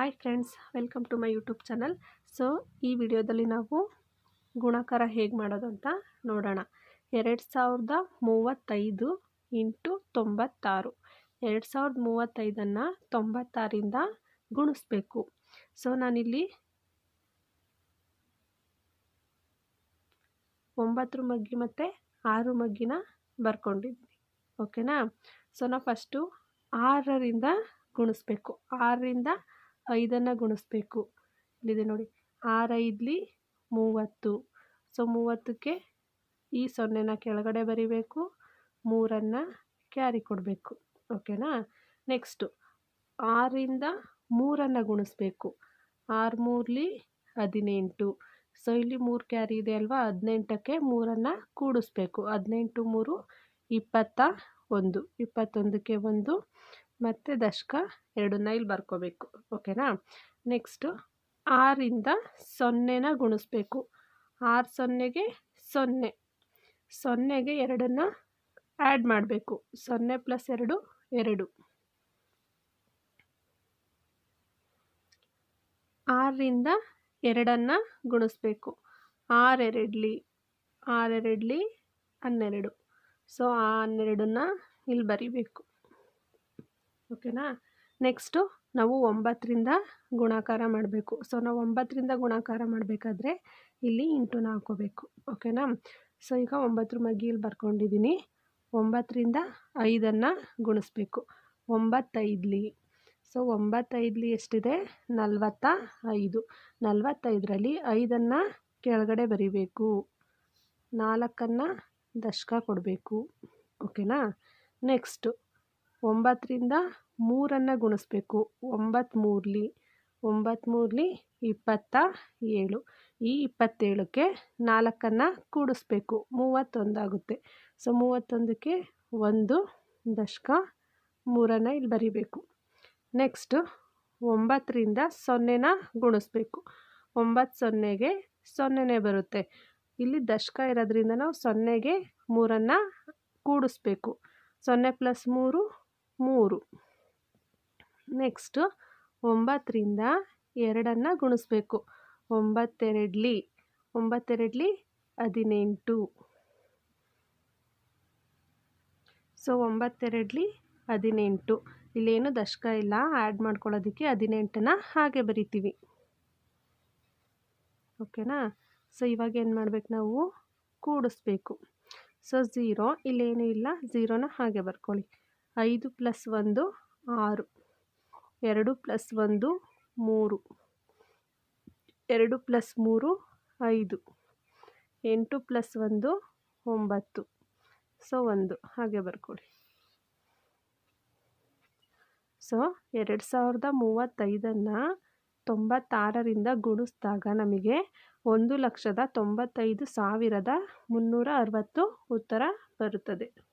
Hi friends welcome to my YouTube channel so ಈ ವಿಡಿಯೋದಲ್ಲಿ ನಾವು ಗುಣಾಕಾರ ಹೇಗೆ ಮಾಡೋದು ಅಂತ ನೋಡೋಣ. ಎರಡು ಸಾವಿರದ ಮೂವತ್ತೈದು ಇಂಟು ತೊಂಬತ್ತಾರು. ಎರಡು ಸಾವಿರದ ಮೂವತ್ತೈದನ್ನು ತೊಂಬತ್ತಾರಿಂದ ಗುಣಿಸ್ಬೇಕು. ಸೊ ನಾನಿಲ್ಲಿ ಒಂಬತ್ತರ ಮಗ್ಗಿ ಮತ್ತು ಆರು ಮಗ್ಗಿನ ಬರ್ಕೊಂಡಿದ್ದೀನಿ. ಓಕೆನಾ ಸೊ ನಾವು ಫಸ್ಟು ಆರರಿಂದ ಗುಣಿಸ್ಬೇಕು. ಆರರಿಂದ ಐದನ್ನು ಗುಣಿಸ್ಬೇಕು. ಇಲ್ಲಿದೆ ನೋಡಿ. ಆರೈದ್ಲಿ ಮೂವತ್ತು. ಸೊ, ಮೂವತ್ತಕ್ಕೆ ಈ ಸೊನ್ನೆನ ಕೆಳಗಡೆ ಬರಿಬೇಕು. ಮೂರನ್ನು ಕ್ಯಾರಿ ಕೊಡಬೇಕು. ಓಕೆನಾ? ನೆಕ್ಸ್ಟು, ಆರಿಂದ ಮೂರನ್ನು ಗುಣಿಸ್ಬೇಕು. ಆರು ಮೂರಲಿ ಹದಿನೆಂಟು. ಸೊ, ಇಲ್ಲಿ ಮೂರು ಕ್ಯಾರಿ ಇದೆ ಅಲ್ವಾ? ಹದಿನೆಂಟಕ್ಕೆ ಮೂರನ್ನು ಕೂಡಿಸ್ಬೇಕು. ಹದಿನೆಂಟು ಮೂರು ಇಪ್ಪತ್ತ ಒಂದು. ಇಪ್ಪತ್ತೊಂದಕ್ಕೆ ಒಂದು. ಮತ್ತು ದಶಕ ಎರಡನ್ನ ಇಲ್ಲಿ ಬರ್ಕೋಬೇಕು, ಓಕೆನಾ? ನೆಕ್ಸ್ಟು ಆರಿಂದ ಸೊನ್ನೆನ ಗುಣಿಸ್ಬೇಕು. ಆರು ಸೊನ್ನೆಗೆ ಸೊನ್ನೆ. ಸೊನ್ನೆಗೆ ಎರಡನ್ನು ಆ್ಯಡ್ ಮಾಡಬೇಕು. ಸೊನ್ನೆ ಪ್ಲಸ್ ಎರಡು ಎರಡು. ಆರರಿಂದ ಎರಡನ್ನು ಗುಣಿಸ್ಬೇಕು. ಆರೆರಡ್ಲಿ ಆರೆರಡ್ಲಿ ಹನ್ನೆರಡು. ಸೊ ಆ ಹನ್ನೆರಡನ್ನ ಇಲ್ಲಿ ಬರಿಬೇಕು. ಓಕೆನಾ? ನೆಕ್ಸ್ಟು ನಾವು ಒಂಬತ್ತರಿಂದ ಗುಣಾಕಾರ ಮಾಡಬೇಕು. ಸೊ ನಾವು ಒಂಬತ್ತರಿಂದ ಗುಣಾಕಾರ ಮಾಡಬೇಕಾದ್ರೆ ಇಲ್ಲಿ ಇಂಟುನ ಹಾಕೋಬೇಕು ಓಕೆನಾ? ಸೊ ಈಗ ಒಂಬತ್ತರ ಮಗ್ಗಿ ಇಲ್ಲಿ ಬರ್ಕೊಂಡಿದ್ದೀನಿ ಒಂಬತ್ತರಿಂದ ಐದನ್ನು ಗುಣಿಸ್ಬೇಕು. ಒಂಬತ್ತೈದ್ಲಿ. ಸೊ ಒಂಬತ್ತೈದ್ಲಿ ಎಷ್ಟಿದೆ? ನಲ್ವತ್ತ ಐದು ನಲ್ವತ್ತೈದರಲ್ಲಿ ಐದನ್ನು ಕೆಳಗಡೆ ಬರಿಬೇಕು. ನಾಲ್ಕನ್ನು ದಶಕ ಕೊಡಬೇಕು. ಓಕೆನಾ? ನೆಕ್ಸ್ಟು ಒಂಬತ್ತರಿಂದ ಮೂರನ್ನು ಗುಣಿಸ್ಬೇಕು. ಒಂಬತ್ತು ಮೂರಲಿ ಒಂಬತ್ತು ಇಪ್ಪತ್ತ ಏಳು. ಈ ಇಪ್ಪತ್ತೇಳಕ್ಕೆ ನಾಲ್ಕನ್ನು ಕೂಡಿಸ್ಬೇಕು. ಮೂವತ್ತೊಂದಾಗುತ್ತೆ ಸೊ, ಮೂವತ್ತೊಂದಕ್ಕೆ ಒಂದು ದಶಕ ಮೂರನ್ನು ಇಲ್ಲಿ ಬರಿಬೇಕು. ನೆಕ್ಸ್ಟು ಒಂಬತ್ತರಿಂದ ಸೊನ್ನೆನ ಗುಣಿಸ್ಬೇಕು. ಒಂಬತ್ತು ಸೊನ್ನೆಗೆ ಸೊನ್ನೆನೇ ಬರುತ್ತೆ. ಇಲ್ಲಿ ದಶಕ ಇರೋದ್ರಿಂದ ನಾವು ಸೊನ್ನೆಗೆ ಮೂರನ್ನು ಕೂಡಿಸ್ಬೇಕು. ಸೊನ್ನೆ ಪ್ಲಸ್ ಮೂರು ಮೂರು. ನೆಕ್ಸ್ಟು ಒಂಬತ್ತರಿಂದ ಎರಡನ್ನು ಗುಣಿಸ್ಬೇಕು. ಒಂಬತ್ತೆರಡ್ಲಿ ಒಂಬತ್ತೆರಡ್ಲಿ ಹದಿನೆಂಟು. ಸೊ ಒಂಬತ್ತೆರಡ್ಲಿ ಹದಿನೆಂಟು. ಇಲ್ಲೇನು ದಶಕ ಇಲ್ಲ ಆ್ಯಡ್ ಮಾಡ್ಕೊಳ್ಳೋದಕ್ಕೆ ಹದಿನೆಂಟನ್ನ ಹಾಗೆ ಬರಿತೀವಿ. ಓಕೆನಾ? ಸೊ ಇವಾಗ ಏನು ಮಾಡ್ಬೇಕು ನಾವು? ಕೂಡಿಸ್ಬೇಕು. ಸೊ ಝೀರೋ ಇಲ್ಲೇನೂ ಇಲ್ಲ ಝೀರೋನ ಹಾಗೆ ಬರ್ಕೊಳ್ಳಿ. ಐದು ಪ್ಲಸ್ ಒಂದು, ಆರು. ಎರಡು ಪ್ಲಸ್ ಒಂದು, ಮೂರು. ಎರಡು ಪ್ಲಸ್ ಮೂರು, ಐದು. ಎಂಟು ಪ್ಲಸ್ ಒಂದು, ಒಂಬತ್ತು. ಸೊ, ಒಂದು. ಹಾಗೆ ಬರ್ಕೊಡಿ ಸೊ, ಎರಡು ಸಾವಿರದ ಮೂವತ್ತೈದನ್ನು ತೊಂಬತ್ತಾರರಿಂದ ಗುಣಿಸಿದಾಗ ನಮಗೆ ಒಂದು ಲಕ್ಷದ ತೊಂಬತ್ತೈದು ಸಾವಿರದ ಮುನ್ನೂರ ಅರವತ್ತು ಉತ್ತರ ಬರುತ್ತದೆ.